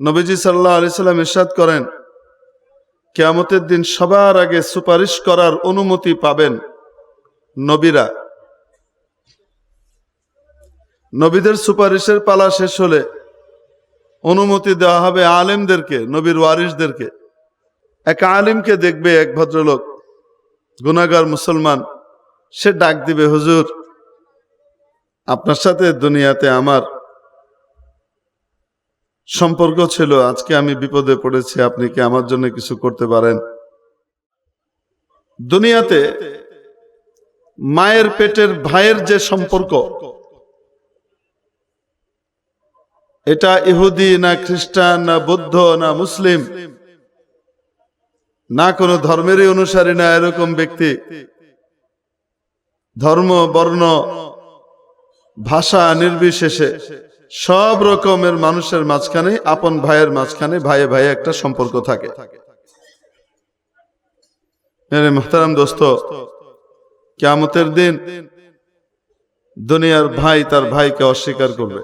নবীজি সাল্লাহ আলি সাল্লাম ইরশাদ করেন, কেয়ামতের দিন সবার আগে সুপারিশ করার অনুমতি পাবেন নবীরা। নবীদের সুপারিশের পালা শেষ হলে অনুমতি দেওয়া হবে আলেমদেরকে, নবীর ওয়ারিসদেরকে এক আলিমকে দেখবে এক ভদ্রলোক গুনাগার মুসলমান, সে ডাক দিবে, হুজুর, আপনার সাথে দুনিয়াতে আমার সম্পর্ক ছিল, আজকে আমি বিপদে পড়েছি, আপনি কি আমার জন্য কিছু করতে পারেন? দুনিয়াতে মায়ের পেটের ভাইয়ের যে সম্পর্ক, এটা ইহুদি না খ্রিস্টান, না বৌদ্ধ, না মুসলিম, না কোনো ধর্মেরই অনুসারী না এরকম ব্যক্তি। ধর্ম, বর্ণ, ভাষা নির্বিশেষে সব রকমের মানুষের মাঝখানে, আপন ভাইয়ের মাঝখানে, ভাইয়ে ভাইয়ে একটা সম্পর্ক থাকে। মোহতারাম দোস্ত, কেয়ামতের দিন দুনিয়ার ভাই তার ভাইকে অস্বীকার করবে।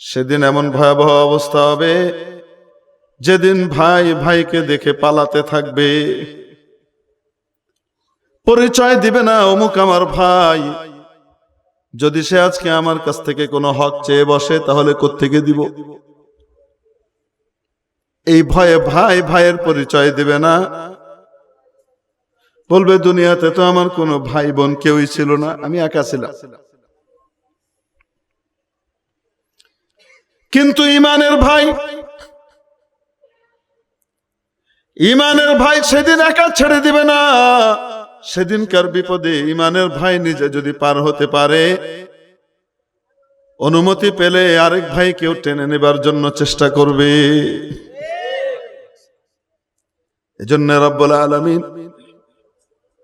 সেদিন এমন ভয়াবহ অবস্থা হবে যেদিন ভাই ভাইকে দেখে পালাতে থাকবে। পরিচয় দিবে না অমুক আমার ভাই। যদি সে আজকে আমার কাছ থেকে কোনো হক চেয়ে বসে, তাহলে কোত্থেকে দিব? এই ভয়ে ভাই ভাইয়ের পরিচয় দিবে না। বলবে, দুনিয়াতে তো আমার কোনো ভাই বোন কেউই ছিল না, আমি একা ছিলাম। কিন্তু ইমানের ভাই ইমানের ভাই সেদিন একা ছেড়ে দিবে না। সেদিনকার বিপদে ইমানের ভাই নিজে যদি পার হতে পারে, অনুমতি পেলে আরেক ভাই কেউ টেনে নেবার জন্য চেষ্টা করবে। এজন্য রব্বুল আলমিন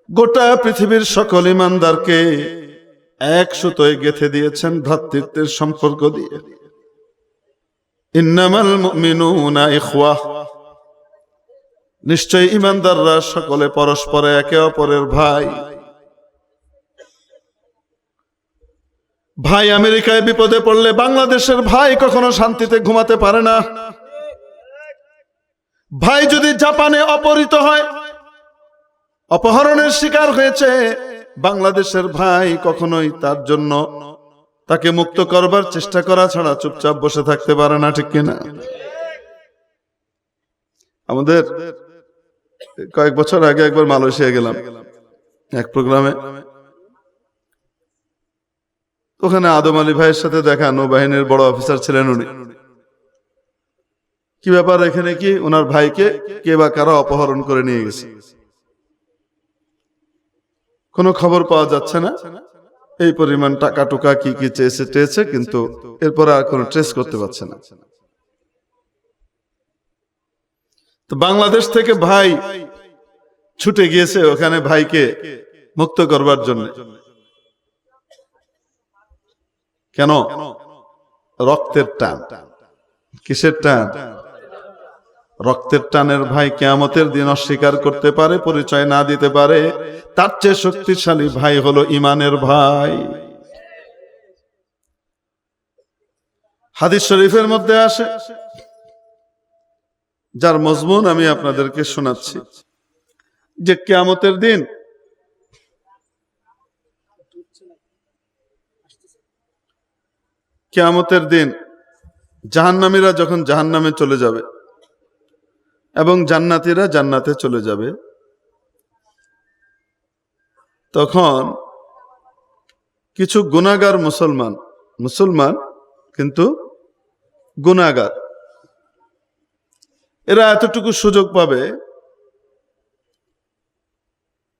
গোটা পৃথিবীর সকল ইমানদারকে এক সুতোয় গেথে দিয়েছেন ভ্রাতৃত্বের সম্পর্ক দিয়ে। ইন্নামাল মুমিনুনা ইখওয়া। নিশ্চয় ইমানদাররা সকলে পরস্পরে একে অপরের ভাই। ভাই আমেরিকায় বিপদে পড়লে বাংলাদেশের ভাই কখনো শান্তিতে ঘুমাতে পারে না। ভাই যদি জাপানে অপহৃত হয়, অপহরণের শিকার হয়েছে, বাংলাদেশের ভাই কখনোই তার জন্য তাকে মুক্ত করবার চেষ্টা করা ছাড়া চুপচাপ বসে থাকতে পারে না, ঠিক কিনা? আমাদের কয়েক বছর আগে একবার মালয়েশিয়া গেলাম, এক প্রোগ্রামে। ওখানে আদম আলী ভাইয়ের সাথে দেখা নৌবাহিনীর বড় অফিসার ছিলেন উনি। কি ব্যাপার এখানে কি? ওনার ভাইকে কে বা কারা অপহরণ করে নিয়ে গেছে? কোনো খবর পাওয়া যাচ্ছে না? এই পরিমাণ টাকা টুকা কি কি চেয়েছে চেয়েছে কিন্তু এরপর আর কোনো ট্রেস করতে পারছে না। তো বাংলাদেশ থেকে ভাই ছুটে গিয়েছে ওখানে ভাইকে মুক্ত করবার জন্য। কেন? রক্তের টান। কিসের টান? রক্তের টানের ভাই কেয়ামতের দিন অস্বীকার করতে পারে, পরিচয় না দিতে পারে, তার চেয়ে শক্তিশালী ভাই হলো ইমানের ভাই। হাদিস শরীফের মধ্যে আসে যার মজমুন আমি আপনাদেরকে শোনাচ্ছি। যে কেয়ামতের দিন কেয়ামতের দিন জাহান্নামীরা যখন জাহান্নামে চলে যাবে এবং জান্নাতীরা জান্নাতে চলে যাবে, তখন কিছু গুণাগার মুসলমান মুসলমান কিন্তু গুণাগার এরা এতটুকু সুযোগ পাবে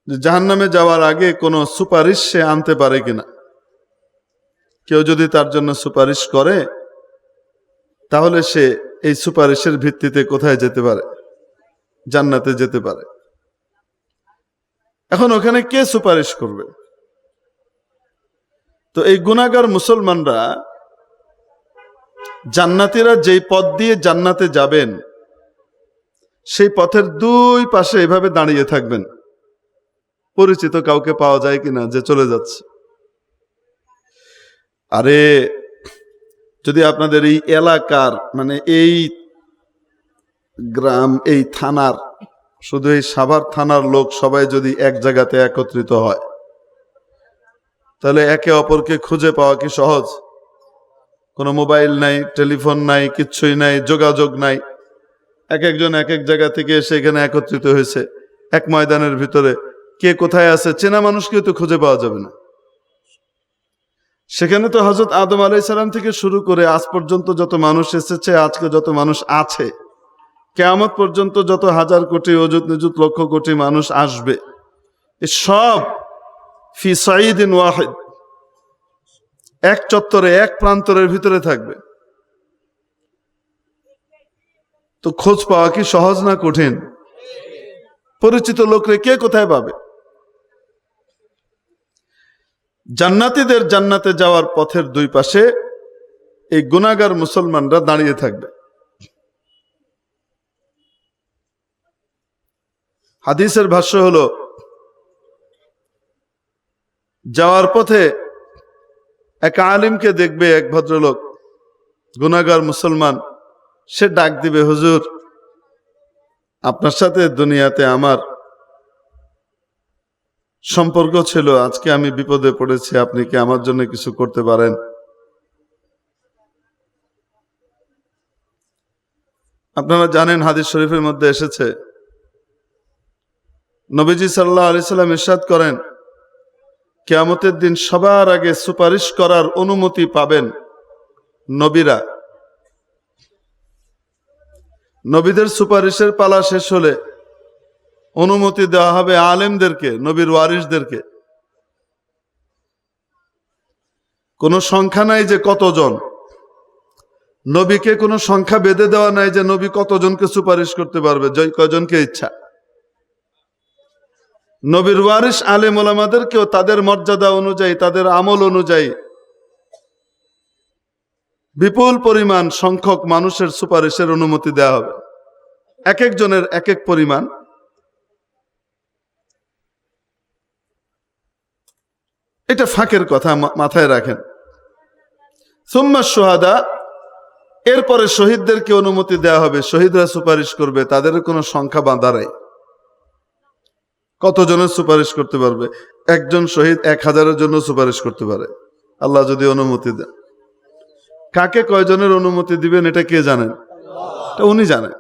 যে জাহান্নামে যাওয়ার আগে কোনো সুপারিশ সে আনতে পারে কিনা। কেউ যদি তার জন্য সুপারিশ করে, তাহলে সে এই সুপারিশের ভিত্তিতে কোথায় যেতে পারে? জান্নাতে যেতে পারে। এখন ওখানে কে সুপারিশ করবে? তো এই গুণাগার মুসলমানরা জান্নাতিরা যেই পথ দিয়ে জান্নাতে যাবেন সেই পথের দুই পাশে এভাবে দাঁড়িয়ে থাকবেন। পরিচিত কাউকে পাওয়া যায় কিনা যে চলে যাচ্ছে। আরে, যদি আপনাদের এই এলাকার মানে এই গ্রাম, এই থানার, শুধু এই সাভার থানার লোক সবাই যদি এক জায়গাতে একত্রিত হয়, তাহলে একে অপরকে খুঁজে পাওয়া কি সহজ? কোনো মোবাইল নাই, টেলিফোন নাই, কিচ্ছুই নাই, যোগাযোগ নাই। এক একজন এক এক জায়গা থেকে এসে এখানে একত্রিত হয়েছে। এক ময়দানের ভিতরে। কে কোথায় আছে? চেনা মানুষকে তো খুঁজে পাওয়া যাবে না। সেখানে তো হজরত আদম আলাই সালাম থেকে শুরু করে আজ পর্যন্ত যত মানুষ এসেছে, আজকে যত মানুষ আছে, কেয়ামত পর্যন্ত যত হাজার কোটি অযুত নিযুত লক্ষ কোটি মানুষ আসবে সব ফি সাইদিন ওয়াহিদ। এক চত্বরে, এক প্রান্তরের ভিতরে থাকবে। তো খোঁজ পাওয়া কি সহজ না কঠিন? পরিচিত লোকরে কে কোথায় পাবে? জান্নাতীদের জান্নাতে যাওয়ার পথের দুই পাশে এই গুনাগার মুসলমানরা দাঁড়িয়ে থাকবে। হাদিসের ভাষ্য হলো, যাওয়ার পথে এক আলিমকে দেখবে এক ভদ্রলোক গুনাগার মুসলমান। সে ডাক দিবে, হুজুর, আপনার সাথে দুনিয়াতে আমার সম্পর্ক ছিল, আজকে আমি বিপদে পড়েছি, আপনি কি আমার জন্য কিছু করতে পারেন? আপনারা জানেন হাদিস শরীফের মধ্যে এসেছে, নবীজি সাল্লাহ আলি সাল্লাম ইরশাদ করেন, কেয়ামতের দিন সবার আগে সুপারিশ করার অনুমতি পাবেন নবীরা। নবীদের সুপারিশের পালা শেষ হলে অনুমতি দেওয়া হবে আলেমদেরকে, নবীর ওয়ারিসদেরকে কোনো সংখ্যা নাই যে কতজন। নবীকে কোনো সংখ্যা বেঁধে দেওয়া নাই যে নবী কতজনকে সুপারিশ করতে পারবে জয় কজনকে ইচ্ছা। নবীর ওয়ারিস আলেম ওলামাদেরকেও তাদের মর্যাদা অনুযায়ী, তাদের আমল অনুযায়ী বিপুল পরিমাণ সংখ্যক মানুষের সুপারিশের অনুমতি দেওয়া হবে। এক একজনের এক এক পরিমাণ। এটা ফাঁকের কথা মাথায় রাখেন। সুম্মা সোহাদা, এরপরে শহীদদেরকে অনুমতি দেওয়া হবে। শহীদরা সুপারিশ করবে, তাদের কোনো সংখ্যা বাঁধা নাই। কতজনের সুপারিশ করতে পারবে? একজন শহীদ এক হাজারের জন্য সুপারিশ করতে পারে। আল্লাহ যদি অনুমতি দেন। কাকে কয়জনের অনুমতি দিবেন এটা কে জানেন? উনি জানেন।